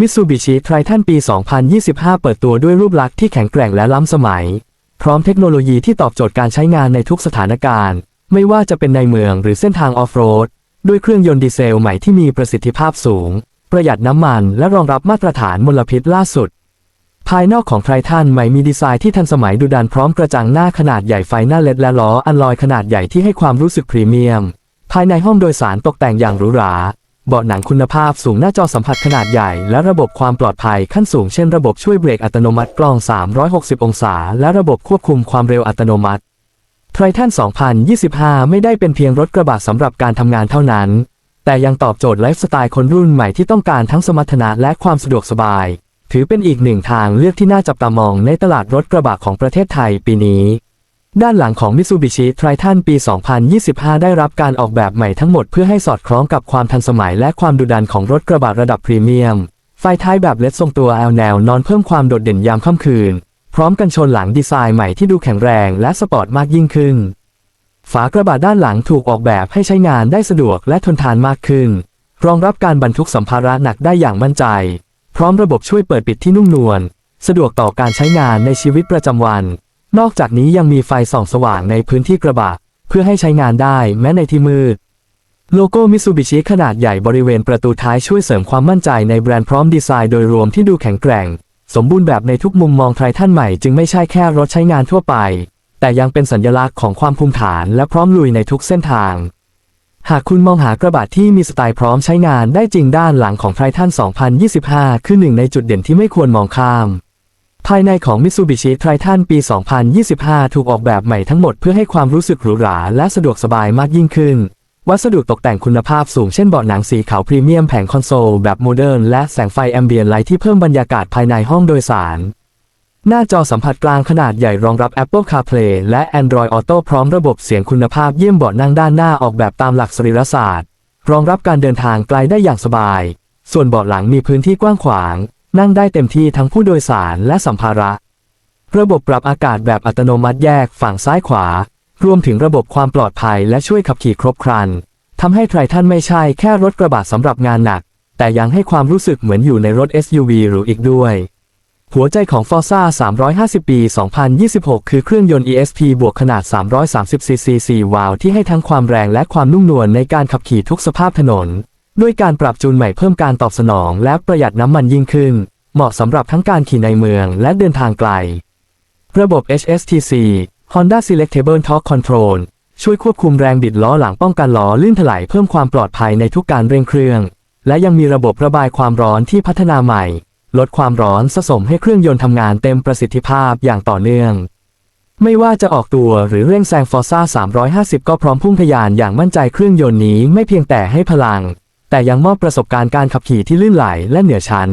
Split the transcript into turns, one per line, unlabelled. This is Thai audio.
มิตซูบิชิไททันปี 2025 เปิดตัวด้วยรูปลักษณ์ที่แข็งแกร่งและล้ำสมัย พร้อมเทคโนโลยีที่ตอบโจทย์การใช้งานในทุกสถานการณ์ ไม่ว่าจะเป็นในเมืองหรือเส้นทางออฟโรด ด้วยเครื่องยนต์ดีเซลใหม่ที่มีประสิทธิภาพสูง ประหยัดน้ำมันและรองรับมาตรฐานมลพิษล่าสุด ภายนอกของไททันใหม่มีดีไซน์ที่ทันสมัยดุดันพร้อมกระจังหน้าขนาดใหญ่ไฟหน้าเล็ดและล้ออันลอยขนาดใหญ่ที่ให้ความรู้สึกพรีเมียม ภายในห้องโดยสารตกแต่งอย่างหรูหรา เบาะหนังคุณภาพสูงหน้าจอสัมผัสขนาดใหญ่ และระบบความปลอดภัยขั้นสูงเช่นระบบช่วยเบรกอัตโนมัติกล้อง 360 องศา และระบบควบคุมความเร็วอัตโนมัติไททัน2025 ไม่ได้เป็นเพียงรถกระบะสำหรับการทำงานเท่านั้น แต่ยังตอบโจทย์ไลฟ์สไตล์คนรุ่นใหม่ที่ต้องการทั้งสมรรถนะและความสะดวกสบาย ถือเป็นอีกหนึ่งทางเลือกที่น่าจับตามองในตลาดรถกระบะของประเทศไทยปีนี้ ด้านหลังของ Mitsubishi Triton ปี 2025 ได้รับการออกแบบใหม่ทั้งหมดเพื่อให้สอดคล้องกับความทันสมัยและความดุดันของรถกระบะระดับพรีเมียม ไฟท้ายแบบเลดทรงตัวแอลแนวนอนเพิ่มความโดดเด่นยามค่ำคืน พร้อมกันชนหลังดีไซน์ใหม่ที่ดูแข็งแรงและสปอร์ตมากยิ่งขึ้น ฝากระบะด้านหลังถูกออกแบบให้ใช้งานได้สะดวกและทนทานมากขึ้น รองรับการบรรทุกสัมภาระหนักได้อย่างมั่นใจ พร้อมระบบช่วยเปิดปิดที่นุ่มนวล สะดวกต่อการใช้งานในชีวิตประจำวัน นอกจากนี้ยังมีไฟส่องสว่างในพื้นที่กระบะ เพื่อให้ใช้งานได้แม้ในที่มืด โลโก้มิ t ซูบิชิขนาดใหญ่บริเวณประตูท้ายช่วยเสริมความมั่นใจในแบรนด์พร้อมดีไซน์โดยรวมที่ดูแข็งแกร่ง สมบูรณ์แบบในทุกมุมมองไททันใหม่จึงไม่ใช่แค่รถใช้งานทั่วไป แต่ยังเป็นสัญลักษณ์ของความภูมิฐานและพร้อมลุยในทุกเส้นทาง หากคุณมองหากระบะที่มีสไตล์พร้อมใช้งานได้จริงด้านหลังของไททัน2025 คือหนึ่งในจุดเด่นที่ไม่ควรมองข้าม ภายในของ Mitsubishi Triton ปี 2025 ถูกออกแบบใหม่ทั้งหมดเพื่อให้ความรู้สึกหรูหราและสะดวกสบายมากยิ่งขึ้น วัสดุตกแต่งคุณภาพสูงเช่นเบาะหนังสีขาวพรีเมียมแผงคอนโซลแบบโมเดิร์นและแสงไฟแอมเบียนไลท์ที่เพิ่มบรรยากาศภายในห้องโดยสาร หน้าจอสัมผัสกลางขนาดใหญ่รองรับ Apple CarPlay และ Android Auto พร้อมระบบเสียงคุณภาพเยี่ยมเบาะนั่งด้านหน้าออกแบบตามหลักสรีรศาสตร์ รองรับการเดินทางไกลได้อย่างสบาย ส่วนเบาะหลังมีพื้นที่กว้างขวาง นั่งได้เต็มที่ทั้งผู้โดยสารและสัมภาระ ระบบปรับอากาศแบบอัตโนมัติแยกฝั่งซ้ายขวา รวมถึงระบบความปลอดภัยและช่วยขับขี่ครบครันทำให้ไททันไม่ใช่แค่รถกระบะสำหรับงานหนัก แต่ยังให้ความรู้สึกเหมือนอยู่ในรถ SUV หรูอีกด้วย หัวใจของ Forza 350 ปี 2026 คือเครื่องยนต์ ESP บวกขนาด 330 cc 4วาล์วที่ให้ทั้งความแรงและความนุ่มนวลในการขับขี่ทุกสภาพถนน ด้วยการปรับจูนใหม่เพิ่มการตอบสนอง และประหยัดน้ำมันยิ่งขึ้น เหมาะสำหรับทั้งการขี่ในเมืองและเดินทางไกล ระบบ HSTC Honda Selectable Torque Control ช่วยควบคุมแรงบิดล้อหลังป้องกันล้อลื่นถลายเพิ่มความปลอดภัยในทุกการเร่งเครื่อง และยังมีระบบระบายความร้อนที่พัฒนาใหม่ ลดความร้อนสะสมให้เครื่องยนต์ทำงานเต็มประสิทธิภาพอย่างต่อเนื่อง ไม่ว่าจะออกตัวหรือเร่งแซง Forza 350 ก็พร้อมพุ่งทะยานอย่างมั่นใจเครื่องยนต์นี้ไม่เพียงแต่ให้พลัง แต่ยังมอบประสบการณ์การขับขี่ที่ลื่นไหลและเหนือชั้น